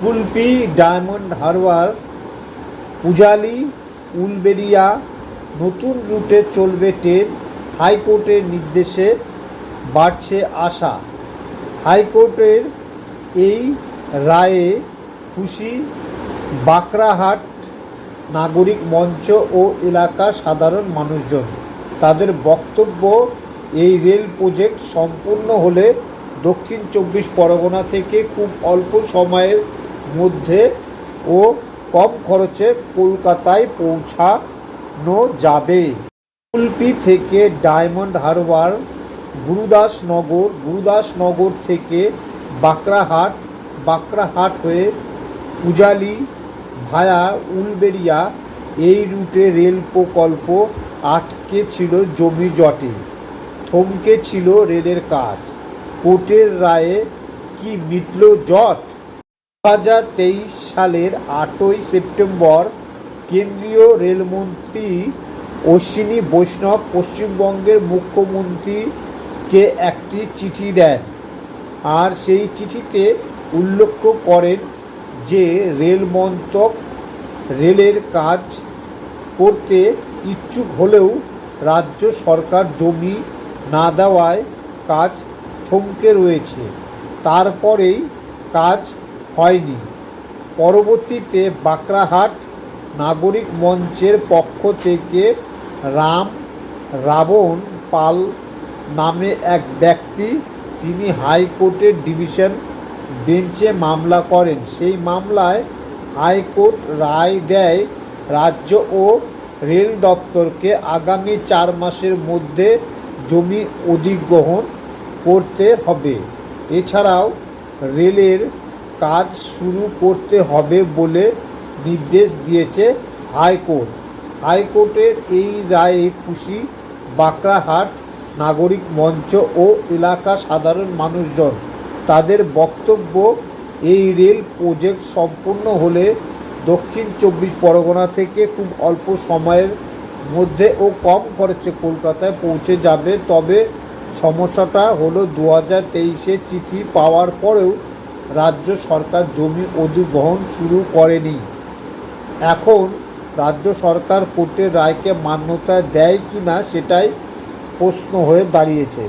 Kulpi, diamond Harbour, Pujali, Uluberia, নতুন রুটে চলবে ট্রেন, হাইকোর্টের নির্দেশে বাড়ছে আশা। হাইকোর্টের এই রায়ে খুশি বাঁকড়াহাট নাগরিক মঞ্চ ও এলাকার সাধারণ মানুষজন। তাদের বক্তব্য, এই রেল প্রজেক্ট সম্পূর্ণ হলে দক্ষিণ চব্বিশ পরগনা থেকে খুব অল্প সময়ের মধ্যে ও কম খরচে কলকাতায় পৌঁছানো যাবে। কুলপি থেকে ডায়মন্ড হারবার, গুরুদাসনগর গুরুদাসনগর থেকে বাঁকড়াহাট বাঁকড়াহাট হয়ে পূজালি ভায়া উলবেড়িয়া এই রুটে রেল প্রকল্প আটকে ছিল জমি জটে, থমকে ছিল রেলের কাজ। কোর্টের রায়ে কি মিটল জট? দু হাজার তেইশ সালের আটই সেপ্টেম্বর কেন্দ্রীয় রেলমন্ত্রী অশ্বিনী বৈষ্ণব পশ্চিমবঙ্গের মুখ্যমন্ত্রীকে একটি চিঠি দেন আর সেই চিঠিতে উল্লেখ করেন যে রেল মন্ত্রক রেলের কাজ করতে ইচ্ছুক হলেও রাজ্য সরকার জমি না দেওয়ায় কাজ থমকে রয়েছে। তারপরেই কাজ হয়নি। পরবর্তীতে বাঁকড়াহাট নাগরিক মঞ্চের পক্ষ থেকে রাম রাবণ পাল নামে এক ব্যক্তি তিনি হাইকোর্টের ডিভিশন বেঞ্চে মামলা করেন। সেই মামলায় হাইকোর্ট রায় দেয়, রাজ্য ও রেল দপ্তরকে আগামী চার মাসের মধ্যে জমি অধিগ্রহণ করতে হবে। এছাড়াও রেলের কাজ শুরু করতে হবে বলে নির্দেশ দিয়েছে হাইকোর্ট। হাইকোর্টের এই রায়ে খুশি বাঁকড়াহাট নাগরিক মঞ্চ ও এলাকা সাধারণ মানুষজন। তাদের বক্তব্য, এই রেল প্রজেক্ট সম্পূর্ণ হলে দক্ষিণ চব্বিশ পরগনা থেকে খুব অল্প সময়ের মধ্যে ও কম খরচে কলকাতায় পৌঁছে যাবে। তবে সমস্যাটা হলো দু হাজার তেইশে চিঠি পাওয়ার পরেও রাজ্য সরকার জমি অধিগ্রহণ শুরু করেনি। এখন রাজ্য সরকার কোর্টের রায়কে মান্যতা দেয় কি না সেটাই প্রশ্ন হয়ে দাঁড়িয়েছে।